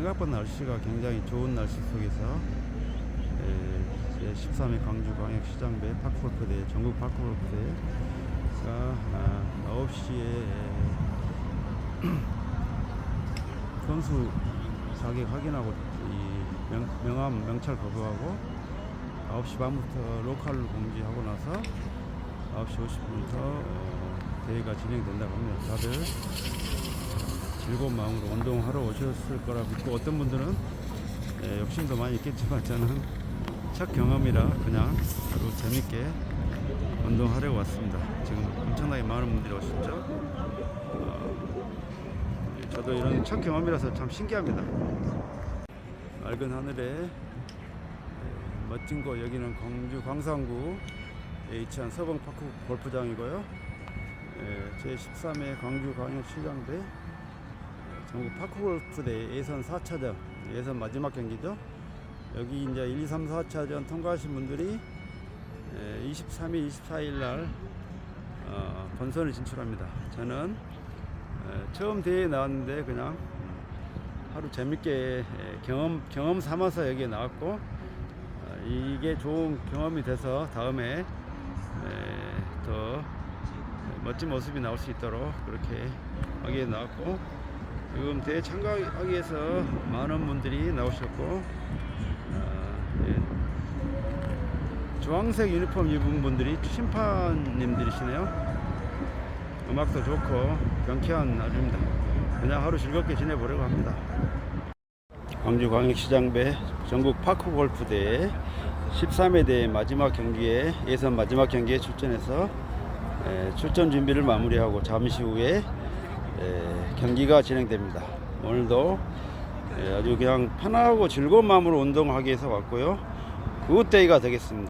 생각보다 날씨가 굉장히 좋은 날씨 속에서 에, 13회 광주 광역시장배 파크골프 대회 전국 파크골프 대회가 아, 9시에 선수 자격 확인하고 이 명, 명함 명찰 거부하고 9시 반부터 로컬 공지하고 나서 9시 50분부터 어, 대회가 진행된다고 합니다. 다들 즐거운 마음으로 운동하러 오셨을 거라 믿고 어떤 분들은 예, 욕심도 많이 있겠지만 저는 첫 경험이라 그냥 하루 재밌게 운동하려고 왔습니다. 지금 엄청나게 많은 분들이 오셨죠. 어, 저도 이런 첫 경험이라서 참 신기합니다. 맑은 하늘에 예, 멋진 곳 여기는 광주 광산구 H안 서봉파크 골프장이고요. 제 13회 광주 광역시장대 전국 파크골프대 예선 4차전 예선 마지막 경기죠. 여기 이제 1, 2, 3, 4차전 통과하신 분들이 23일, 24일 날 어, 본선을 진출합니다. 저는 에, 처음 대회에 나왔는데 그냥 하루 재밌게 에, 경험 경험 삼아서 여기에 나왔고 어, 이게 좋은 경험이 돼서 다음에 에, 더 멋진 모습이 나올 수 있도록 그렇게 하기에 나왔고 지금 대회 참가하기 위해서 많은 분들이 나오셨고 어, 예. 주황색 유니폼 입은 분들이 심판님들이시네요. 음악도 좋고 경쾌한 날입니다. 그냥 하루 즐겁게 지내보려고 합니다. 광주 광역시장배 전국 파크 골프 대회 13회 대회 마지막 경기에 예선 마지막 경기에 출전해서 에, 출전 준비를 마무리하고 잠시 후에 에, 경기가 진행됩니다. 오늘도 에, 아주 그냥 편하고 즐거운 마음으로 운동하기 위해서 왔고요. 구데이가 되겠습니다.